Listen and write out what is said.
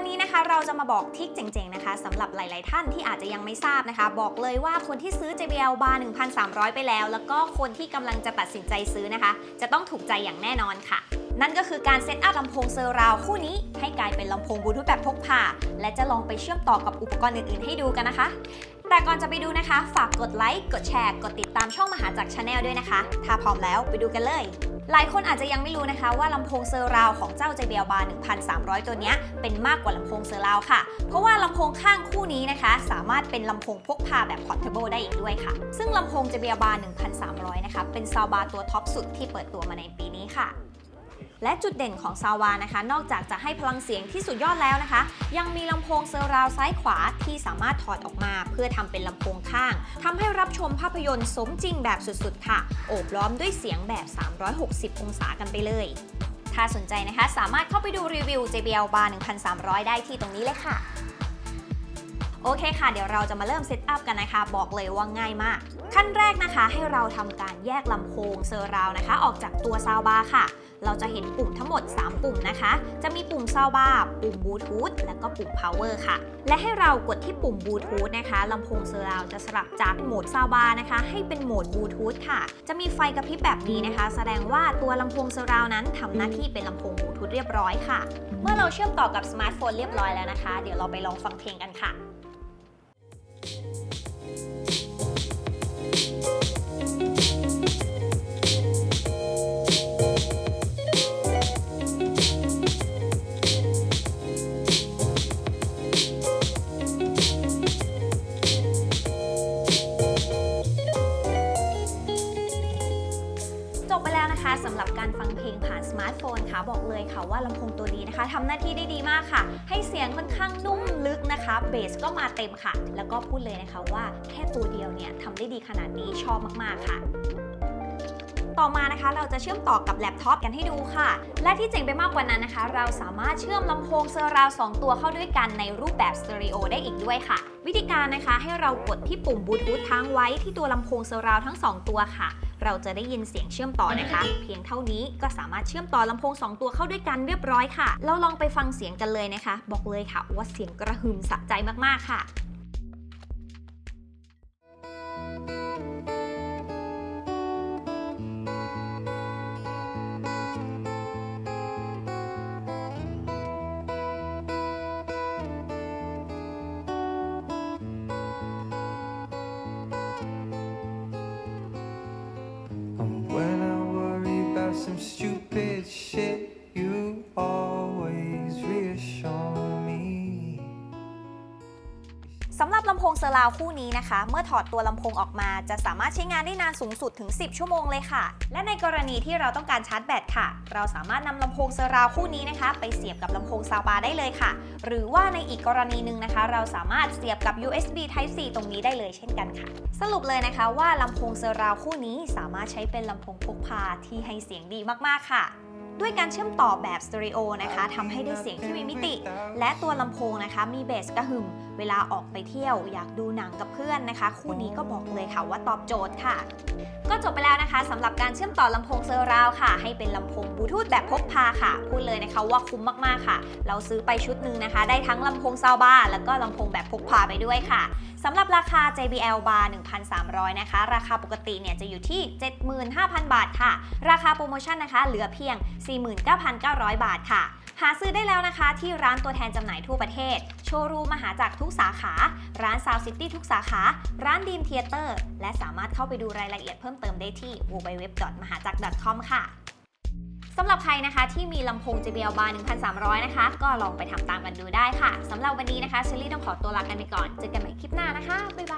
วันนี้นะคะเราจะมาบอกทิกเจ๋งๆนะคะสำหรับหลาย ๆ ท่านที่อาจจะยังไม่ทราบนะคะ บอกเลยว่าคนที่ซื้อ JBL Bar 1,300 ไปแล้ว แล้วก็คนที่กำลังจะตัดสินใจซื้อนะคะ จะต้องถูกใจอย่างแน่นอนค่ะ นั่นก็คือการเซตอัพลำโพงเซอร์ราวคู่นี้ให้กลายเป็นลำโพงบลูทูธแบบพกพาและจะลองไปเชื่อมต่อกับอุปกรณ์อื่น ๆ ให้ดูกันนะคะ แต่ก่อนจะไปดูนะคะ ฝากกดไลค์กดแชร์ กดติดตามช่องมหาจักรชาแนลด้วยนะคะ ถ้าพร้อมแล้วไปดูกันเลย หลายคนอาจจะยังไม่รู้นะคะว่าลำโพงเซอร์ราวของเจ้า JBL Bar 1,300 ตัวนี้เป็นมากกว่าลำโพงเซอร์ราวค่ะ เพราะว่าลำโพงข้างคู่นี้นะคะ สามารถเป็นลำโพงพกพาแบบ portable ได้อีกด้วยค่ะ ซึ่งลำโพง JBL Bar 1,300 นะคะ เป็นซาวบาร์ตัวท็อปสุดที่เปิดตัวมาในปีนี้ค่ะ และจุดเด่นของซาวานะคะ นอกจากจะให้พลังเสียงที่สุดยอดแล้วนะคะ ยังมีลำโพงเซอร์ราวซ้ายขวาที่สามารถถอดออกมา เพื่อทำเป็นลำโพงข้างทำให้รับชมภาพยนตร์สมจริงแบบสุดๆ ค่ะ โอบล้อมด้วยเสียงแบบ 360 องศากันไปเลย ถ้าสนใจนะคะ สามารถเข้าไปดูรีวิว JBL Bar 1,300 ได้ที่ตรงนี้เลยค่ะโอเคค่ะ เดี๋ยวเราจะมาเริ่มเซตอัพกันนะคะ บอกเลยว่าง่ายมาก ขั้นแรกนะคะให้เราทำการแยกลำโพงเซอร์ราวนะคะ ออกจากตัวซาวบาร์ค่ะ เราจะเห็นปุ่มทั้งหมด 3 ปุ่มนะคะ จะมีปุ่มซาวบาร์ปุ่มบลูทูธและก็ปุ่ม power ค่ะ และให้เรากดที่ปุ่มบลูทูธนะคะลำโพงเซอร์ราวจะสลับจากโหมดซาวบาร์นะคะ ให้เป็นโหมดบลูทูธค่ะ จะมีไฟกระพริบแบบนี้นะคะ แสดงว่าตัวลำโพงเซอร์ราวนั้นทำหน้าที่เป็นลำโพงบลูทูธเรียบร้อยค่ะ เมื่อเราเชื่อมต่อกับสมาร์ทโฟนเรียบร้อยแล้วนะคะ เดี๋ยวเราไปลองฟังเพลงกันค่ะ ลงผ่านสมาร์ทโฟนค่ะบอกเลยค่ะว่าลำโพงตัวนี้นะคะทำหน้าที่ได้ดีมากค่ะ ให้เสียงค่อนข้างนุ่มลึกนะคะเบสก็มาเต็มค่ะ แล้วก็พูดเลยนะคะว่าแค่ตัวเดียวเนี่ยทำได้ดีขนาดนี้ชอบมากๆค่ะต่อมานะคะเราจะเชื่อมต่อกับแล็ปท็อปกันให้ดูค่ะ และที่เจ๋งไปมากกว่านั้นนะคะ เราสามารถเชื่อมลำโพงเซอร์ราวสองตัวเข้าด้วยกันในรูปแบบสเตอริโอได้อีกด้วยค่ะ วิธีการนะคะให้เรากดที่ปุ่มบลูทูธค้างไว้ที่ตัวลำโพงเซอร์ราวทั้งสองตัวค่ะ เราจะได้ยินเสียงเชื่อมต่อนะคะ เพียงเท่านี้ก็สามารถเชื่อมต่อลำโพง 2 ตัวเข้าด้วยกันเรียบร้อยค่ะ เราลองไปฟังเสียงกันเลยนะคะ บอกเลยค่ะว่าเสียงกระหึ่มสะใจมากๆค่ะำหรับลำโพงเซอร์ราวคู่นี้นะคะ เมื่อถอดตัวลำโพงออกมาจะสามารถใช้งานได้นานสูงสุดถึง 10 ชั่วโมงเลยค่ะ และในกรณีที่เราต้องการชาร์จแบตค่ะ เราสามารถนำลำโพงเซอร์ราวคู่นี้นะคะ ไปเสียบกับลำโพงซาวบาได้เลยค่ะ หรือว่าในอีกกรณีหนึ่งนะคะ เราสามารถเสียบกับ USB Type C ตรงนี้ได้เลยเช่นกันค่ะ สรุปเลยนะคะว่าลำโพงเซอร์ราวคู่นี้สามารถใช้เป็นลำโพงพกพาที่ให้เสียงดีมากๆค่ะด้วยการเชื่อมต่อแบบสเตอริโอนะคะทำให้ได้เสียงที่มีมิติ และตัวลำโพงนะคะ มีเบสกระหึ่ม เวลาออกไปเที่ยวอยากดูหนังกับเพื่อนนะคะ คู่นี้ก็บอกเลยค่ะว่าตอบโจทย์ค่ะ ก็จบไปแล้วนะคะสำหรับการเชื่อมต่อลำโพงเซอร์ราวค่ะ ให้เป็นลำโพงบลูทูธแบบพกพาค่ะ พูดเลยนะคะว่าคุ้มมากๆค่ะ เราซื้อไปชุดหนึ่งนะคะ ได้ทั้งลำโพงซาวบาร์แล้วก็ลำโพงแบบพกพาไปด้วยค่ะสำหรับราคา JBL Bar 1,300 นะคะ ราคาปกติเนี่ยจะอยู่ที่ 75,000 บาทค่ะ ราคาโปรโมชั่นนะคะ เหลือเพียง 49,900 บาทค่ะ หาซื้อได้แล้วนะคะที่ร้านตัวแทนจำหน่ายทั่วประเทศ โชว์รูมมหาจักรทุกสาขา ร้านซาวซิตี้ทุกสาขา ร้านดีมเทเตอร์ และสามารถเข้าไปดูรายละเอียดเพิ่มเติมได้ที่ www.mahajack.com ค่ะสำหรับใครนะคะที่มีลำโพง JBL Bar 1,300 นะคะ ก็ลองไปทำตามกันดูได้ค่ะสำหรับวันนี้นะคะเชลลี่ต้องขอตัวลากันไปก่อน เจอกันใหม่คลิปหน้านะคะ บ๊ายบาย